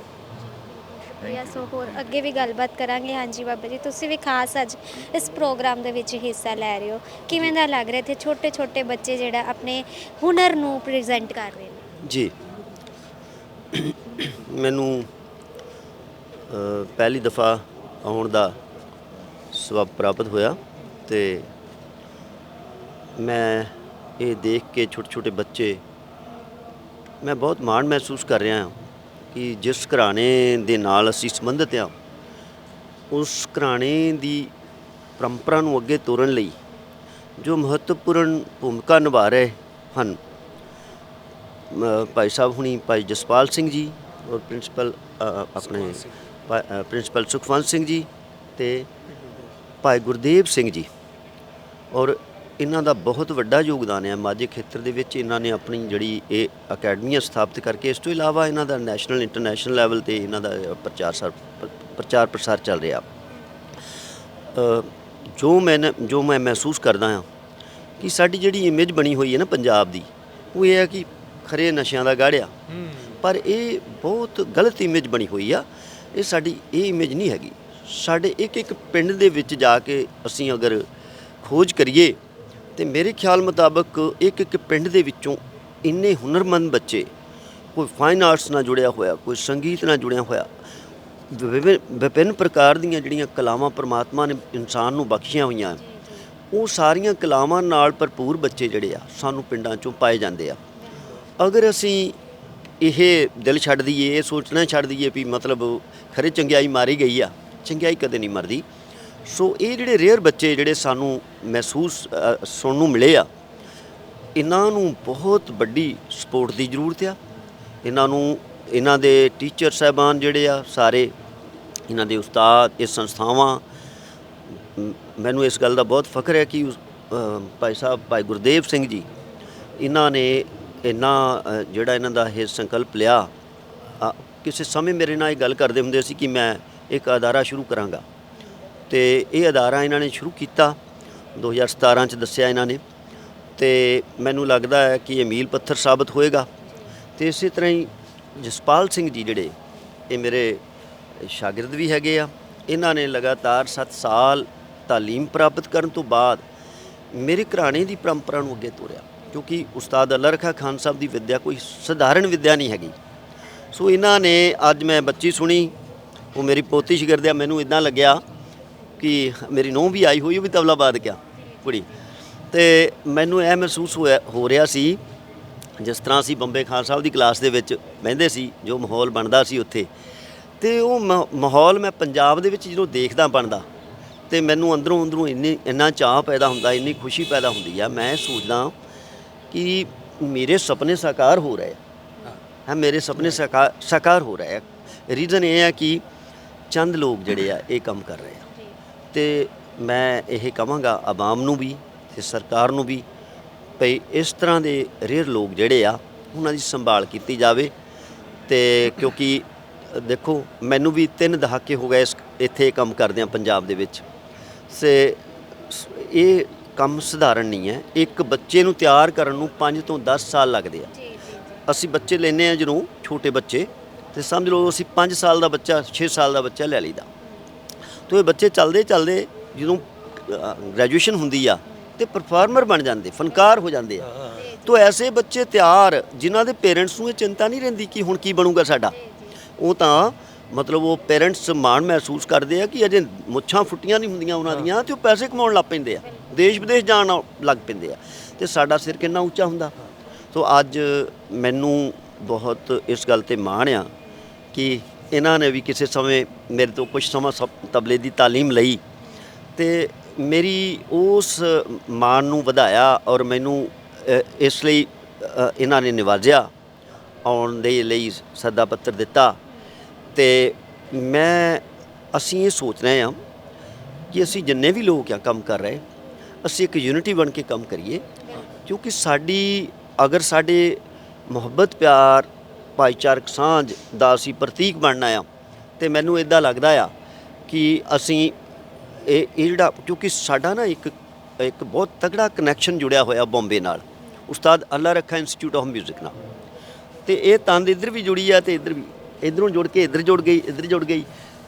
ਸ਼ੁਕਰੀਆ ਸੋ ਹੋਰ ਅੱਗੇ ਵੀ ਗੱਲਬਾਤ ਕਰਾਂਗੇ। ਹਾਂਜੀ ਬਾਬਾ ਜੀ, ਤੁਸੀਂ ਵੀ ਖਾਸ ਅੱਜ ਇਸ ਪ੍ਰੋਗਰਾਮ ਦੇ ਵਿੱਚ ਹਿੱਸਾ ਲੈ ਰਹੇ ਹੋ। ਕਿਵੇਂ ਦਾ ਲੱਗ ਰਿਹਾ ਇੱਥੇ ਛੋਟੇ ਛੋਟੇ ਬੱਚੇ ਜਿਹੜਾ ਆਪਣੇ ਹੁਨਰ ਨੂੰ ਪ੍ਰੈਜ਼ੈਂਟ ਕਰ ਰਹੇ ਨੇ? ਜੀ। ਮੈਨੂੰ ਪਹਿਲੀ ਦਫਾ ਆਉਣ ਦਾ ਸਬਬ ਪ੍ਰਾਪਤ ਹੋਇਆ ਤੇ ਮੈਂ ਇਹ ਦੇਖ ਕੇ ਛੋਟੇ ਛੋਟੇ ਬੱਚੇ, ਮੈਂ ਬਹੁਤ ਮਾਣ ਮਹਿਸੂਸ ਕਰ ਰਿਹਾ ਹਾਂ। ਕਿ ਜਿਸ ਘਰਾਣੇ ਦੇ ਨਾਲ ਅਸੀਂ ਸੰਬੰਧਿਤ ਹਾਂ ਉਸ ਘਰਾਣੇ ਦੀ ਪਰੰਪਰਾ ਨੂੰ ਅੱਗੇ ਤੋਰਨ ਲਈ ਜੋ ਮਹੱਤਵਪੂਰਨ ਭੂਮਿਕਾ ਨਿਭਾ ਰਹੇ ਹਨ ਭਾਈ ਸਾਹਿਬ ਹੁਣੀ ਭਾਈ ਜਸਪਾਲ ਸਿੰਘ ਜੀ ਔਰ ਪ੍ਰਿੰਸੀਪਲ ਆਪਣੇ ਪ੍ਰਿੰਸੀਪਲ ਸੁਖਵੰਤ ਸਿੰਘ ਜੀ ਤੇ ਭਾਈ ਗੁਰਦੇਵ ਸਿੰਘ ਜੀ ਔਰ ਇਹਨਾਂ ਦਾ ਬਹੁਤ ਵੱਡਾ ਯੋਗਦਾਨ ਹੈ। ਮਾਝੇ ਖੇਤਰ ਦੇ ਵਿੱਚ ਇਹਨਾਂ ਨੇ ਆਪਣੀ ਜਿਹੜੀ ਇਹ ਅਕੈਡਮੀਆਂ ਸਥਾਪਿਤ ਕਰਕੇ ਇਸ ਤੋਂ ਇਲਾਵਾ ਇਹਨਾਂ ਦਾ ਨੈਸ਼ਨਲ ਇੰਟਰਨੈਸ਼ਨਲ ਲੈਵਲ ਤੇ ਇਹਨਾਂ ਦਾ ਪ੍ਰਚਾਰ ਪ੍ਰਚਾਰ ਪ੍ਰਸਾਰ ਚੱਲ ਰਿਹਾ। ਜੋ ਮੈਂ ਜੋ ਮੈਂ ਮਹਿਸੂਸ ਕਰਦਾ ਹਾਂ ਕਿ ਸਾਡੀ ਜਿਹੜੀ ਇਮੇਜ ਬਣੀ ਹੋਈ ਹੈ ਨਾ ਪੰਜਾਬ ਦੀ ਉਹ ਇਹ ਹੈ ਕਿ ਖਰੇ ਨਸ਼ਿਆਂ ਦਾ ਗਾੜਿਆ ਪਰ ਇਹ ਬਹੁਤ ਗਲਤ ਇਮੇਜ ਬਣੀ ਹੋਈ ਆ। ਇਹ ਸਾਡੀ ਇਹ ਇਮੇਜ ਨਹੀਂ ਹੈਗੀ। ਸਾਡੇ ਇੱਕ ਇੱਕ ਪਿੰਡ ਦੇ ਵਿੱਚ ਜਾ ਕੇ ਅਸੀਂ ਅਗਰ ਖੋਜ ਕਰੀਏ ਤੇ ਮੇਰੇ ਖਿਆਲ ਮੁਤਾਬਕ ਇੱਕ ਇੱਕ ਪਿੰਡ ਦੇ ਵਿੱਚੋਂ ਇੰਨੇ ਹੁਨਰਮੰਦ ਬੱਚੇ ਕੋਈ ਫਾਈਨ ਆਰਟਸ ਨਾਲ ਜੁੜਿਆ ਹੋਇਆ, ਕੋਈ ਸੰਗੀਤ ਨਾਲ ਜੁੜਿਆ ਹੋਇਆ, ਵਿਭਿੰਨ ਵਿਭਿੰਨ ਪ੍ਰਕਾਰ ਦੀਆਂ ਜਿਹੜੀਆਂ ਕਲਾਵਾਂ ਪ੍ਰਮਾਤਮਾ ਨੇ ਇਨਸਾਨ ਨੂੰ ਬਖਸ਼ੀਆਂ ਹੋਈਆਂ, ਉਹ ਸਾਰੀਆਂ ਕਲਾਵਾਂ ਨਾਲ ਭਰਪੂਰ ਬੱਚੇ ਜਿਹੜੇ ਆ, ਸਾਨੂੰ ਪਿੰਡਾਂ ਚੋਂ ਪਾਏ ਜਾਂਦੇ ਆ। ਅਗਰ ਅਸੀਂ ਇਹ ਦਿਲ ਛੱਡ ਦਈਏ, ਇਹ ਸੋਚਣਾ ਛੱਡ ਦਈਏ ਵੀ ਮਤਲਬ ਖਰੇ ਚੰਗਿਆਈ ਮਾਰੀ ਗਈ ਆ, ਚੰਗਿਆਈ ਕਦੇ ਨਹੀਂ ਮਰਦੀ। ਸੋ ਇਹ ਜਿਹੜੇ ਰੇਅਰ ਬੱਚੇ ਜਿਹੜੇ ਸਾਨੂੰ ਮਹਿਸੂਸ ਅ, ਸੁਣਨ ਨੂੰ ਮਿਲੇ ਆ ਇਹਨਾਂ ਨੂੰ ਬਹੁਤ ਵੱਡੀ ਸਪੋਰਟ ਦੀ ਜ਼ਰੂਰਤ ਆ। ਇਹਨਾਂ ਨੂੰ ਇਹਨਾਂ ਦੇ ਟੀਚਰ ਸਾਹਿਬਾਨ ਜਿਹੜੇ ਆ ਸਾਰੇ ਇਹਨਾਂ ਦੇ ਉਸਤਾਦ ਇਹ ਸੰਸਥਾਵਾਂ ਮ- ਮੈਨੂੰ ਇਸ ਗੱਲ ਦਾ ਬਹੁਤ ਫਖਰ ਹੈ ਕਿ ਉਸ- ਅ, ਭਾਈ ਸਾਹਿਬ ਭਾਈ ਗੁਰਦੇਵ ਸਿੰਘ ਜੀ ਇਹਨਾਂ ਨੇ ਇੰਨਾ ਅ, ਜਿਹੜਾ ਇਹਨਾਂ ਦਾ ਇਹ ਸੰਕਲਪ ਲਿਆ ਅ, ਕਿਸੇ ਸਮੇਂ ਮੇਰੇ ਨਾਲ ਇਹ ਗੱਲ ਕਰਦੇ ਹੁੰਦੇ ਸੀ ਕਿ ਮੈਂ ਇੱਕ ਅਦਾਰਾ ਸ਼ੁਰੂ ਕਰਾਂਗਾ। ਤੇ ਇਹ ਅਦਾਰਾ ਇਹਨਾਂ ਨੇ ਸ਼ੁਰੂ ਕੀਤਾ 2017 ਚ ਦੱਸਿਆ ਇਹਨਾਂ ਨੇ। ਤੇ ਮੈਨੂੰ ਲੱਗਦਾ ਹੈ ਕਿ ਇਹ ਮੀਲ ਪੱਥਰ ਸਾਬਤ ਹੋਏਗਾ। ਤੇ ਇਸੇ ਤਰ੍ਹਾਂ ਹੀ ਜਸਪਾਲ ਸਿੰਘ ਜੀ ਜਿਹੜੇ, ਇਹ ਮੇਰੇ ਸ਼ਾਗਿਰਦ ਵੀ ਹੈਗੇ ਆ। ਇਹਨਾਂ ਨੇ ਲਗਾਤਾਰ 7 ਸਾਲ ਤਾਲੀਮ ਪ੍ਰਾਪਤ ਕਰਨ ਤੋਂ ਬਾਅਦ ਮੇਰੇ ਘਰਾਣੇ ਦੀ ਪਰੰਪਰਾ ਨੂੰ ਅੱਗੇ ਤੋਰਿਆ। ਕਿਉਂਕਿ ਉਸਤਾਦ ਅਲਰਖਾ ਖਾਨ ਸਾਹਿਬ ਦੀ ਵਿੱਦਿਆ ਕੋਈ ਸਧਾਰਨ ਵਿੱਦਿਆ ਨਹੀਂ ਹੈਗੀ। ਸੋ ਇਹਨਾਂ ਨੇ ਅੱਜ ਮੈਂ ਬੱਚੀ ਸੁਣੀ, ਉਹ ਮੇਰੀ ਪੋਤੀ ਸ਼ਗਿਰਦ ਆ, ਮੈਨੂੰ ਇਦਾਂ ਲੱਗਿਆ ਕਿ ਮੇਰੀ ਨੂੰਹ ਵੀ ਆਈ ਹੋਈ ਉਹ ਵੀ ਤਬਲਾ ਬਾਦ ਗਿਆ ਕੁੜੀ। ਤੇ ਮੈਨੂੰ ਇਹ ਮਹਿਸੂਸ ਹੋਇਆ ਹੋ ਰਿਹਾ ਸੀ ਜਿਸ ਤਰ੍ਹਾਂ ਅਸੀਂ ਬੰਬੇ ਖਾਨ ਸਾਹਿਬ ਦੀ ਕਲਾਸ ਦੇ ਵਿੱਚ ਬਹਿੰਦੇ ਸੀ ਜੋ ਮਾਹੌਲ ਬਣਦਾ ਸੀ ਉੱਥੇ। ਤੇ ਉਹ ਮਾਹੌਲ ਮੈਂ ਪੰਜਾਬ ਦੇ ਵਿੱਚ ਜਦੋਂ ਦੇਖਦਾ ਬਣਦਾ ਤੇ ਮੈਨੂੰ ਅੰਦਰੋਂ ਅੰਦਰੋਂ ਇੰਨੀ ਇੰਨਾ ਚਾਹ ਪੈਦਾ ਹੁੰਦਾ ਇੰਨੀ ਖੁਸ਼ੀ ਪੈਦਾ ਹੁੰਦੀ ਆ ਮੈਂ ਸੋਚਦਾ ਕਿ ਮੇਰੇ ਸੁਪਨੇ ਸਾਕਾਰ ਹੋ ਰਹੇ ਹਾਂ। ਮੇਰੇ ਸੁਪਨੇ ਸਾਕਾਰ ਸਾਕਾਰ ਹੋ ਰਹੇ ਆ। ਰੀਜ਼ਨ ਇਹ ਹੈ ਕਿ ਚੰਦ ਲੋਕ ਜਿਹੜੇ ਆ ਇਹ ਕੰਮ ਕਰ ਰਹੇ ਆ। ਤੇ ਮੈਂ ਇਹ ਕਹਾਂਗਾ ਆਵਾਮ ਨੂੰ ਵੀ ਤੇ ਸਰਕਾਰ ਨੂੰ ਵੀ ਭਈ ਇਸ ਤਰ੍ਹਾਂ ਦੇ ਰੇਅਰ ਲੋਕ ਜਿਹੜੇ ਆ ਉਹਨਾਂ ਦੀ ਸੰਭਾਲ ਕੀਤੀ ਜਾਵੇ ਤੇ ਕਿਉਂਕਿ ਦੇਖੋ ਮੈਨੂੰ ਵੀ ਤਿੰਨ ਦਹਾਕੇ ਹੋ ਗਏ ਇਸ ਇੱਥੇ ਕੰਮ ਕਰਦਿਆਂ ਪੰਜਾਬ ਦੇ ਵਿੱਚ। ਸੇ ਸ- ਇਹ ਕੰਮ ਸਧਾਰਨ ਨਹੀਂ ਹੈ ਇੱਕ ਬੱਚੇ ਨੂੰ ਤਿਆਰ ਕਰਨ ਨੂੰ 5 ਤੋਂ 10 ਸਾਲ ਲੱਗਦੇ ਆ। ਅਸੀਂ ਬੱਚੇ ਲੈਨੇ ਆ ਜਦੋਂ ਛੋਟੇ ਬੱਚੇ ਤੇ ਸਮਝ ਲਓ ਅਸੀਂ 5 ਸਾਲ ਦਾ ਬੱਚਾ 6 ਸਾਲ ਦਾ ਬੱਚਾ ਲੈ ਲਈਦਾ। ਤੋ ਇਹ ਬੱਚੇ ਚੱਲਦੇ ਚੱਲਦੇ ਜਦੋਂ ਗ੍ਰੈਜੂਏਸ਼ਨ ਹੁੰਦੀ ਆ ਤੇ ਪਰਫਾਰਮਰ ਬਣ ਜਾਂਦੇ, ਫਨਕਾਰ ਹੋ ਜਾਂਦੇ ਆ। ਤੋ ਐਸੇ ਬੱਚੇ ਤਿਆਰ ਜਿਨ੍ਹਾਂ ਦੇ ਪੇਰੈਂਟਸ ਨੂੰ ਇਹ ਚਿੰਤਾ ਨਹੀਂ ਰਹਿੰਦੀ ਕਿ ਹੁਣ ਕੀ ਬਣੂਗਾ ਸਾਡਾ। ਉਹ ਤਾਂ ਮਤਲਬ ਉਹ ਪੇਰੈਂਟਸ ਮਾਣ ਮਹਿਸੂਸ ਕਰਦੇ ਆ ਕਿ ਅਜੇ ਮੁੱਛਾਂ ਫੁੱਟੀਆਂ ਨਹੀਂ ਹੁੰਦੀਆਂ ਉਹਨਾਂ ਦੀਆਂ ਤੇ ਉਹ ਪੈਸੇ ਕਮਾਉਣ ਲੱਗ ਪੈਂਦੇ ਆ। ਦੇਸ਼ ਵਿਦੇਸ਼ ਜਾਣ ਲੱਗ ਪੈਂਦੇ ਆ। ਤੇ ਸਾਡਾ ਸਿਰ ਕਿੰਨਾ ਉੱਚਾ ਹੁੰਦਾ। ਸੋ ਅੱਜ ਮੈਨੂੰ ਬਹੁਤ ਇਸ ਗੱਲ ਤੇ ਮਾਣ ਆ ਕਿ ਇਹਨਾਂ ਨੇ ਵੀ ਕਿਸੇ ਸਮੇਂ ਮੇਰੇ ਤੋਂ ਕੁਝ ਸਮਾਂ ਸਬ- ਤਬਲੇ ਦੀ ਤਾਲੀਮ ਲਈ ਤੇ ਮੇਰੀ ਉਸ ਮਾਣ ਨੂੰ ਵਧਾਇਆ ਔਰ ਮੈਨੂੰ ਇਸ ਲਈ ਇਹਨਾਂ ਨੇ ਨਿਵਾਜਿਆ, ਆਉਣ ਦੇ ਲਈ ਸੱਦਾ ਪੱਤਰ ਦਿੱਤਾ ਤੇ ਮੈਂ, ਅਸੀਂ ਇਹ ਸੋਚ ਰਹੇ ਹਾਂ ਕਿ ਅਸੀਂ ਜਿੰਨੇ ਵੀ ਲੋਕ ਆ ਕੰਮ ਕਰ ਰਹੇ, ਅਸੀਂ ਇੱਕ ਯੂਨਿਟੀ ਬਣ ਕੇ ਕੰਮ ਕਰੀਏ ਕਿਉਂਕਿ ਸਾਡੀ, ਅਗਰ ਸਾਡੇ ਮੁਹੱਬਤ, ਪਿਆਰ ਭਾਈਚਾਰਕ ਸਾਂਝ ਦਾ ਅਸੀਂ ਪ੍ਰਤੀਕ ਬਣਨਾ ਆ। ਤੇ ਮੈਨੂੰ ਇਦਾਂ ਲੱਗਦਾ ਆ ਕਿ ਅਸੀਂ ਇਹ ਇਹ ਜਿਹੜਾ ਕਿਉਂਕਿ ਸਾਡਾ ਨਾ ਇੱਕ ਇੱਕ ਬਹੁਤ ਤਗੜਾ ਕਨੈਕਸ਼ਨ ਜੁੜਿਆ ਹੋਇਆ ਬੰਬੇ ਨਾਲ। ਉਸਤਾਦ ਅੱਲਾ ਰੱਖਾ ਇੰਸਟੀਚਿਊਟ ਆਫ 뮤직 ਨਾਲ। ਤੇ ਇਹ ਤੰਦ ਇੱਧਰ ਵੀ ਜੁੜੀ ਆ ਤੇ ਇੱਧਰ ਵੀ ਇੱਧਰੋਂ ਜੁੜ ਕੇ ਇੱਧਰ ਜੁੜ ਗਈ ਇੱਧਰ ਜੁੜ ਗਈ।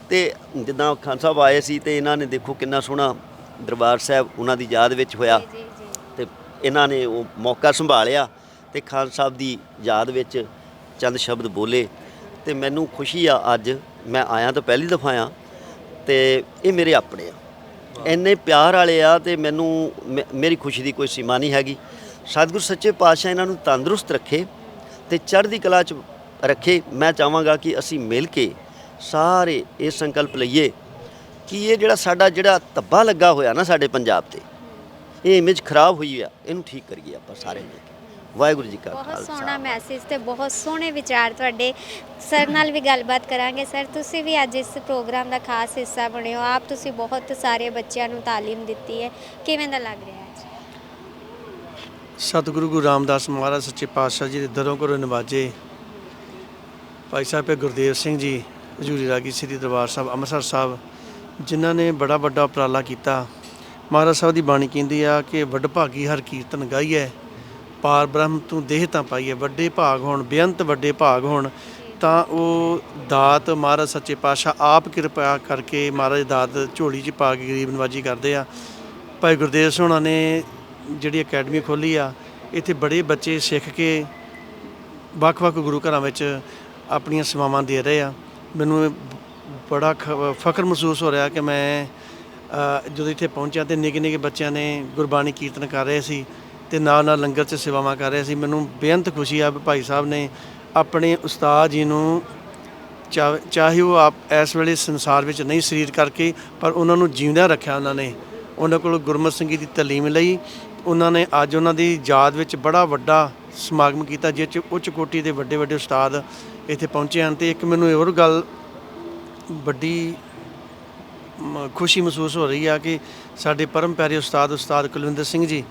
ਤੇ ਜਿੱਦਾਂ ਖਾਨ ਸਾਹਿਬ ਆਏ ਸੀ ਤੇ ਇਹਨਾਂ ਨੇ ਦੇਖੋ ਕਿੰਨਾ ਸੋਹਣਾ ਦਰਬਾਰ ਸਾਹਿਬ ਉਹਨਾਂ ਦੀ ਯਾਦ ਵਿੱਚ ਹੋਇਆ। ਤੇ ਇਹਨਾਂ ਨੇ ਉਹ ਮੌਕਾ ਸੰਭਾਲਿਆ ਤੇ ਖਾਨ ਸਾਹਿਬ ਦੀ ਯਾਦ ਵਿੱਚ ਚੰਦ ਸ਼ਬਦ ਬੋਲੇ ਤੇ ਮੈਨੂੰ ਖੁਸ਼ੀ ਆ ਅੱਜ ਮੈਂ ਆਇਆ ਤਾਂ ਪਹਿਲੀ ਦਫਾ ਆ ਤੇ ਇਹ ਮੇਰੇ ਆਪਣੇ ਆ। ਇੰਨੇ ਪਿਆਰ ਵਾਲੇ ਆ ਤੇ ਮੈਨੂੰ ਮੇਰੀ ਖੁਸ਼ੀ ਦੀ ਕੋਈ ਸੀਮਾ ਨਹੀਂ ਹੈਗੀ। ਸਤਿਗੁਰ ਸੱਚੇ ਪਾਤਸ਼ਾਹ ਇਹਨਾਂ ਨੂੰ ਤੰਦਰੁਸਤ ਰੱਖੇ ਤੇ ਚੜ੍ਹਦੀ ਕਲਾ ਚ ਰੱਖੇ। ਮੈਂ ਚਾਹਾਂਗਾ ਕਿ ਅਸੀਂ ਮਿਲ ਕੇ ਸਾਰੇ ਇਹ ਸੰਕਲਪ ਲਈਏ ਕਿ ਇਹ ਜਿਹੜਾ ਸਾਡਾ ਜਿਹੜਾ ਧੱਬਾ ਲੱਗਾ ਹੋਇਆ ਨਾ ਸਾਡੇ ਪੰਜਾਬ ਤੇ ਇਹ ਇਮੇਜ ਖਰਾਬ ਹੋਈ ਆ ਇਹਨੂੰ ਠੀਕ ਕਰੀਏ ਆਪਾਂ ਸਾਰੇ ਮਿਲ ਕੇ। ਵਾਹਿਗੁਰੂ ਜੀ ਕਾ ਬਹੁਤ ਖਾਲਸਾ। ਸੋਹਣਾ ਮੈਸੇਜ ਤੇ ਬਹੁਤ ਸੋਹਣੇ ਵਿਚਾਰ ਤੁਹਾਡੇ। ਸਰ ਨਾਲ ਵੀ ਗੱਲਬਾਤ ਕਰਾਂਗੇ। ਸਰ ਤੁਸੀਂ ਵੀ ਅੱਜ ਇਸ ਪ੍ਰੋਗਰਾਮ ਦਾ ਖਾਸ ਹਿੱਸਾ ਬਣੇ ਹੋ ਆਪ ਤੁਸੀਂ ਬਹੁਤ ਸਾਰੇ ਬੱਚਿਆਂ ਨੂੰ ਤਾਲੀਮ ਦਿੱਤੀ ਹੈ। ਕਿਵੇਂ ਦਾ ਲੱਗ ਰਿਹਾ ਹੈ ਅੱਜ? ਸਤਿਗੁਰੂ ਗੁਰੂ ਰਾਮਦਾਸ ਮਹਾਰਾਜ ਸੱਚੇ ਪਾਤਸ਼ਾਹ ਜੀ ਦੇ ਦਰੋਂ ਕਰੋ ਨਿਵਾਜੇ। ਭਾਈ ਸਾਹਿਬ ਗੁਰਦੇਵ ਸਿੰਘ ਜੀ ਹਜ਼ੂਰੀ ਰਾਗੀ ਸ੍ਰੀ ਦਰਬਾਰ ਸਾਹਿਬ ਅੰਮ੍ਰਿਤਸਰ ਸਾਹਿਬ ਜਿਨ੍ਹਾਂ ਨੇ ਬੜਾ ਵੱਡਾ ਉਪਰਾਲਾ ਕੀਤਾ। ਮਹਾਰਾਜ ਸਾਹਿਬ ਦੀ ਬਾਣੀ ਕਹਿੰਦੀ ਆ ਕਿ ਵੱਡ ਭਾਗੀ ਹਰ ਕੀਰਤਨ ਗਾਈਐ। ਪਾਰ ਬ੍ਰਹਮ ਤੂੰ ਦੇਹ ਤਾਂ ਪਾਈਐ, ਵੱਡੇ ਭਾਗ ਹੋਣ, ਬੇਅੰਤ ਵੱਡੇ ਭਾਗ ਹੋਣ, ਤਾਂ ਉਹ ਦਾਤ ਮਹਾਰਾਜ ਸੱਚੇ ਪਾਤਸ਼ਾਹ ਆਪ ਕਿਰਪਾ ਕਰਕੇ ਮਹਾਰਾਜ ਦਾਤ ਝੋਲੀ 'ਚ ਪਾ ਕੇ ਗਰੀਬ ਨਵਾਜੀ ਕਰਦੇ ਆ। ਭਾਈ ਗੁਰਦੇਵ ਸਿੰਘ ਹੋਣਾ ਨੇ ਜਿਹੜੀ ਅਕੈਡਮੀ ਖੋਲੀ ਆ, ਇੱਥੇ ਬੜੇ ਬੱਚੇ ਸਿੱਖ ਕੇ ਵੱਖ-ਵੱਖ ਗੁਰੂ ਘਰਾਂ ਵਿੱਚ ਆਪਣੀਆਂ ਸੇਵਾਵਾਂ ਦੇ ਰਹੇ ਆ। ਮੈਨੂੰ ਬੜਾ ਖ- ਫਖਰ ਮਹਿਸੂਸ ਹੋ ਰਿਹਾ ਕਿ ਮੈਂ ਜਦੋਂ ਇੱਥੇ ਪਹੁੰਚਿਆ ਤੇ ਨਿੱਕੇ ਨਿੱਕੇ ਬੱਚਿਆਂ ਨੇ ਗੁਰਬਾਣੀ ਕੀਰਤਨ ਕਰ ਰਹੇ ਸੀ ਤੇ ਨਾਲ ਨਾਲ ਲੰਗਰ 'ਚ ਸੇਵਾਵਾਂ ਕਰ ਰਿਹਾ ਸੀ। ਮੈਨੂੰ ਬੇਅੰਤ ਖੁਸ਼ੀ ਆ ਵੀ ਭਾਈ ਸਾਹਿਬ ਨੇ ਆਪਣੇ ਉਸਤਾਦ ਜੀ ਨੂੰ ਚਾ- ਚਾਹੇ ਉਹ ਆਪ ਇਸ ਵੇਲੇ ਸੰਸਾਰ ਵਿੱਚ ਨਹੀਂ ਸਰੀਰ ਕਰਕੇ, ਪਰ ਉਹਨਾਂ ਨੂੰ ਜਿਉਂਦਾ ਰੱਖਿਆ ਉਹਨਾਂ ਨੇ। ਉਹਨਾਂ ਕੋਲ ਗੁਰਮਤਿ ਸੰਗੀਤ ਦੀ ਤਾਲੀਮ ਲਈ ਉਹਨਾਂ ਨੇ ਅੱਜ ਉਹਨਾਂ ਦੀ ਯਾਦ ਵਿੱਚ ਬੜਾ ਵੱਡਾ ਸਮਾਗਮ ਕੀਤਾ ਜਿਸ 'ਚ ਉੱਚ ਕੋਟੀ ਦੇ ਵੱਡੇ ਵੱਡੇ ਉਸਤਾਦ ਇੱਥੇ ਪਹੁੰਚੇ ਹਨ। ਤੇ ਇੱਕ ਮੈਨੂੰ ਹੋਰ ਗੱਲ ਵੱਡੀ ਖੁਸ਼ੀ ਮਹਿਸੂਸ ਹੋ ਰਹੀ ਆ ਕਿ ਸਾਡੇ ਪਰਮ ਪਿਆਰੇ ਉਸਤਾਦ ਉਸਤਾਦ ਕੁਲਵਿੰਦਰ ਸਿੰਘ ਜੀ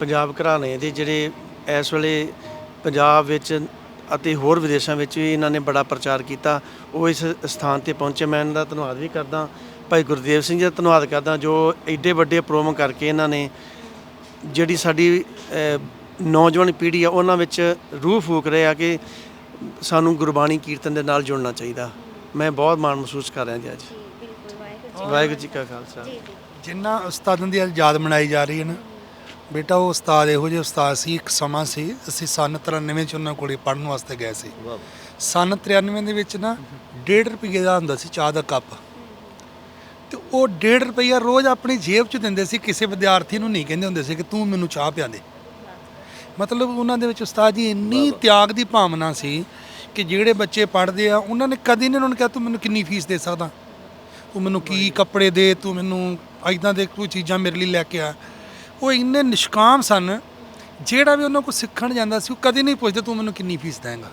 ਪੰਜਾਬ ਘਰਾਣੇ ਦੇ ਜਿਹੜੇ ਇਸ ਵੇਲੇ ਪੰਜਾਬ ਵਿੱਚ ਅਤੇ ਹੋਰ ਵਿਦੇਸ਼ਾਂ ਵਿੱਚ ਵੀ ਇਹਨਾਂ ਨੇ ਬੜਾ ਪ੍ਰਚਾਰ ਕੀਤਾ ਉਹ ਇਸ ਸਥਾਨ ਤੇ ਪਹੁੰਚੇ। ਮੈਂ ਇਹਨਾਂ ਦਾ ਧੰਨਵਾਦ ਵੀ ਕਰਦਾ ਭਾਈ ਗੁਰਦੇਵ ਸਿੰਘ ਜੀ ਦਾ ਧੰਨਵਾਦ ਕਰਦਾ ਜੋ ਐਡੇ ਵੱਡੇ ਪ੍ਰੋਗਰਾਮ ਕਰਕੇ ਇਹਨਾਂ ਨੇ ਜਿਹੜੀ ਸਾਡੀ ਨੌਜਵਾਨ ਪੀੜ੍ਹੀ ਆ ਉਹਨਾਂ ਵਿੱਚ ਰੂਹ ਫੂਕ ਰਹੇ ਆ ਕਿ ਸਾਨੂੰ ਗੁਰਬਾਣੀ ਕੀਰਤਨ ਦੇ ਨਾਲ ਜੁੜਨਾ ਚਾਹੀਦਾ। ਮੈਂ ਬਹੁਤ ਮਾਣ ਮਹਿਸੂਸ ਕਰ ਰਿਹਾ ਜੀ ਅੱਜ। ਵਾਹਿਗੁਰੂ ਜੀ ਕਾ ਖਾਲਸਾ। ਜਿੰਨਾ ਉਸਤਾਦਾਂ ਦੀ ਅੱਜ ਯਾਦ ਮਨਾਈ ਜਾ ਰਹੀ ਹੈ ਨਾ ਬੇਟਾ ਉਹ ਉਸਤਾਦ ਇਹੋ ਜਿਹੇ ਉਸਤਾਦ ਸੀ ਇੱਕ ਸਮਾਂ ਸੀ ਅਸੀਂ ਸਨ 93 ਚ ਉਹਨਾਂ ਕੋਲੇ ਪੜਨ ਵਾਸਤੇ ਗਏ ਸੀ। ਸਨ 93 ਦੇ ਵਿੱਚ ਨਾ 1.5 ਰੁਪਏ ਦਾ ਹੁੰਦਾ ਸੀ ਚਾਹ ਦਾ ਕੱਪ। ਤੇ ਉਹ 1.5 ਰੁਪਈਆ ਰੋਜ਼ ਆਪਣੀ ਜੇਬ 'ਚ ਦਿੰਦੇ ਸੀ ਕਿਸੇ ਵਿਦਿਆਰਥੀ ਨੂੰ ਨਹੀਂ ਕਹਿੰਦੇ ਹੁੰਦੇ ਸੀ ਕਿ ਤੂੰ ਮੈਨੂੰ ਚਾਹ ਪਿਆ ਦੇ। ਮਤਲਬ ਉਹਨਾਂ ਦੇ ਵਿੱਚ ਉਸਤਾਦ ਜੀ ਇੰਨੀ ਤਿਆਗ ਦੀ ਭਾਵਨਾ ਸੀ ਕਿ ਜਿਹੜੇ ਬੱਚੇ ਪੜ੍ਹਦੇ ਆ ਉਹਨਾਂ ਨੇ ਕਦੀ ਨਹੀਂ ਉਹਨਾਂ ਨੂੰ ਕਿਹਾ ਤੂੰ ਮੈਨੂੰ ਕਿੰਨੀ ਫੀਸ ਦੇ ਸਕਦਾ? ਤੂੰ ਮੈਨੂੰ ਕੀ ਕੱਪੜੇ ਦੇ ਤੂੰ ਮੈਨੂੰ ਐਦਾਂ ਦੇ ਕੋਈ ਚੀਜ਼ਾਂ ਮੇਰੇ ਲਈ ਲੈ ਕੇ ਆ। ਉਹ ਇੰਨੇ ਨਿਸ਼ਕਾਮ ਸਨ, ਜਿਹੜਾ ਵੀ ਉਹਨਾਂ ਕੋਲ ਸਿੱਖਣ ਜਾਂਦਾ ਸੀ, ਉਹ ਕਦੇ ਨਹੀਂ ਪੁੱਛਦੇ, ਤੂੰ ਮੈਨੂੰ ਕਿੰਨੀ ਫੀਸ ਦੇਂਗਾ?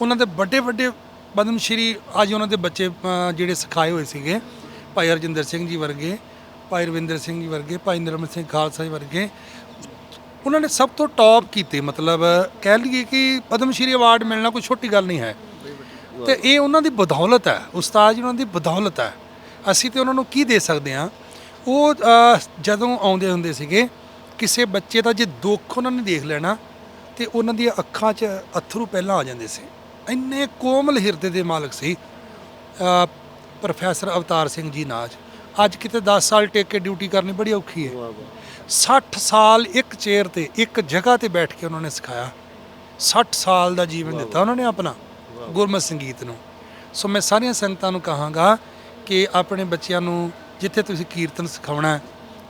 ਉਹਨਾਂ ਦੇ ਵੱਡੇ ਵੱਡੇ ਪਦਮ ਸ਼੍ਰੀ, ਅੱਜ ਉਹਨਾਂ ਦੇ ਬੱਚੇ ਜਿਹੜੇ ਸਿਖਾਏ ਹੋਏ ਸੀਗੇ, ਭਾਈ ਹਰਜਿੰਦਰ ਸਿੰਘ ਜੀ ਵਰਗੇ, ਭਾਈ ਰਵਿੰਦਰ ਸਿੰਘ ਜੀ ਵਰਗੇ, ਭਾਈ ਨਿਰਮਲ ਸਿੰਘ ਖਾਲਸਾ ਜੀ ਵਰਗੇ, ਉਹਨਾਂ ਨੇ ਸਭ ਤੋਂ ਟੌਪ ਕੀਤੇ, ਮਤਲਬ ਕਹਿ ਲਈਏ ਕਿ ਪਦਮ ਸ਼੍ਰੀ ਅਵਾਰਡ ਮਿਲਣਾ ਕੋਈ ਛੋਟੀ ਗੱਲ ਨਹੀਂ ਹੈ। ਤੇ ਇਹ ਉਹਨਾਂ ਦੀ ਬਦੌਲਤ ਹੈ, ਉਸਤਾਦ ਜੀ ਉਹਨਾਂ ਦੀ ਬਦੌਲਤ ਹੈ। ਅਸੀਂ ਤੇ ਉਹਨਾਂ ਨੂੰ ਕੀ ਦੇ ਸਕਦੇ ਹਾਂ? ਉਹ ਅ, ਜਦੋਂ ਆਉਂਦੇ ਹੁੰਦੇ ਸੀਗੇ ਕਿਸੇ ਬੱਚੇ ਦਾ ਜੇ ਦੁੱਖ ਉਹਨਾਂ ਨੇ ਦੇਖ ਲੈਣਾ ਤੇ ਉਹਨਾਂ ਦੀਆਂ ਅੱਖਾਂ 'ਚ ਅਥਰੂ ਪਹਿਲਾਂ ਆ ਜਾਂਦੇ ਸੀ। ਇੰਨੇ ਕੋਮਲ ਹਿਰਦੇ ਦੇ ਮਾਲਕ ਸੀ ਅ, ਪ੍ਰੋਫੈਸਰ ਅਵਤਾਰ ਸਿੰਘ ਜੀ ਨਾਜ। ਅੱਜ ਕਿਤੇ 10 ਸਾਲ ਟੇਕ ਕੇ ਡਿਊਟੀ ਕਰਨੀ ਬੜੀ ਔਖੀ ਹੈ। 60 ਸਾਲ ਇੱਕ ਚੇਅਰ ਤੇ ਇੱਕ ਜਗ੍ਹਾ ਤੇ ਬੈਠ ਕੇ ਉਹਨਾਂ ਨੇ ਸਿਖਾਇਆ। 60 ਸਾਲ ਦਾ ਜੀਵਨ ਦਿੱਤਾ ਉਹਨਾਂ ਨੇ ਆਪਣਾ ਗੁਰਮਤ ਸੰਗੀਤ ਨੂੰ। ਸੋ ਮੈਂ ਸਾਰੀਆਂ ਸੰਗਤਾਂ ਨੂੰ ਕਹਾਂਗਾ ਕਿ ਆਪਣੇ ਬੱਚਿਆਂ ਨੂੰ ਜਿੱਥੇ ਤੁਸੀਂ ਕੀਰਤਨ ਸਿਖਾਉਣਾ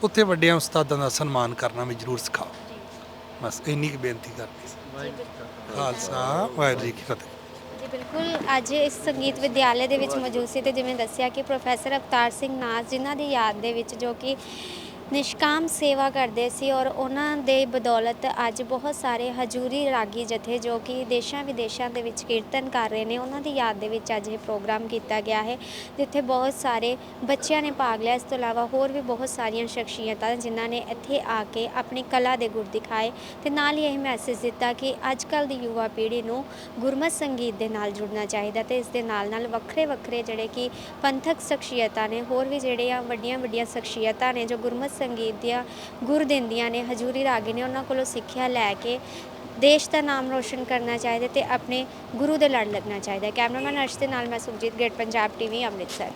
ਉੱਥੇ ਵੱਡਿਆਂ ਉਸਤਾਦਾਂ ਦਾ ਸਨਮਾਨ ਕਰਨਾ ਵੀ ਜ਼ਰੂਰ ਸਿਖਾਓ। ਬਸ ਇੰਨੀ ਕੁ ਬੇਨਤੀ ਕਰਨੀ ਸੀ। ਖਾਲਸਾ, ਵਾਹਿਗੁਰੂ ਜੀ ਕੀ ਫਤਿਹ। ਜੀ ਬਿਲਕੁਲ, ਅੱਜ ਇਸ ਸੰਗੀਤ ਵਿਦਿਆਲੇ ਦੇ ਵਿੱਚ ਮੌਜੂਦ ਸੀ ਤੇ ਜਿਵੇਂ ਦੱਸਿਆ ਕਿ ਪ੍ਰੋਫੈਸਰ ਅਵਤਾਰ ਸਿੰਘ ਨਾਥ ਜਿਨ੍ਹਾਂ ਦੀ ਯਾਦ ਦੇ ਵਿੱਚ ਜੋ ਕਿ ਨਿਸ਼ਕਾਮ ਸੇਵਾ ਕਰਦੇ ਸੀ ਔਰ ਉਹਨਾਂ ਦੇ ਬਦੌਲਤ ਅੱਜ ਬਹੁਤ ਸਾਰੇ ਹਜੂਰੀ ਰਾਗੀ ਜਥੇ ਜੋ ਕਿ ਦੇਸ਼ਾਂ ਵਿਦੇਸ਼ਾਂ ਦੇ ਵਿੱਚ ਕੀਰਤਨ ਕਰ ਰਹੇ ਨੇ, ਉਹਨਾਂ ਦੀ ਯਾਦ ਦੇ ਵਿੱਚ ਅੱਜ ਇਹ ਪ੍ਰੋਗਰਾਮ ਕੀਤਾ ਗਿਆ ਹੈ, ਜਿੱਥੇ ਬਹੁਤ ਸਾਰੇ ਬੱਚਿਆਂ ਨੇ ਭਾਗ ਲਿਆ। ਇਸ ਤੋਂ ਇਲਾਵਾ ਹੋਰ ਵੀ ਬਹੁਤ ਸਾਰੀਆਂ ਸ਼ਖਸੀਅਤਾਂ ਜਿਨ੍ਹਾਂ ਨੇ ਇੱਥੇ ਆ ਕੇ ਆਪਣੀ ਕਲਾ ਦੇ ਗੁਰ ਦਿਖਾਏ ਤੇ ਨਾਲ ਹੀ ਇਹ ਮੈਸੇਜ ਦਿੱਤਾ ਕਿ ਅੱਜ ਕੱਲ ਦੀ ਯੁਵਾ ਪੀੜ੍ਹੀ ਨੂੰ ਗੁਰਮਤ ਸੰਗੀਤ ਦੇ ਨਾਲ ਜੁੜਨਾ ਚਾਹੀਦਾ ਤੇ ਇਸ ਦੇ ਨਾਲ ਨਾਲ ਵੱਖਰੇ ਵੱਖਰੇ ਜਿਹੜੇ ਕਿ ਪੰਥਕ ਸ਼ਖਸੀਅਤਾਂ ਨੇ, ਹੋਰ ਵੀ ਜਿਹੜੇ ਆ ਵੱਡੀਆਂ ਵੱਡੀਆਂ ਸ਼ਖਸੀਅਤਾਂ ਨੇ ਜੋ ਗੁਰਮਤ ਸੰਗੀਤ ਦੀਆਂ ਗੁਰ ਦਿੰਦੀਆਂ ਨੇ, ਹਜੂਰੀ ਰਾਗੀ ਨੇ ਉਹਨਾਂ ਕੋਲੋਂ ਸਿੱਖਿਆ ਲੈ ਕੇ ਦੇਸ਼ ਦਾ ਨਾਮ ਰੋਸ਼ਨ ਕਰਨਾ ਚਾਹੀਦਾ ਤੇ ਆਪਣੇ ਗੁਰੂ ਦੇ ਲੜ ਲੱਗਣਾ ਚਾਹੀਦਾ। ਕੈਮਰਾਮੈਨ ਅਰਸ਼ ਦੇ ਨਾਲ ਮੈਂ ਸੁਖਜੀਤ ਗੇਟ ਪੰਜਾਬ ਟੀਵੀ, ਅੰਮ੍ਰਿਤਸਰ।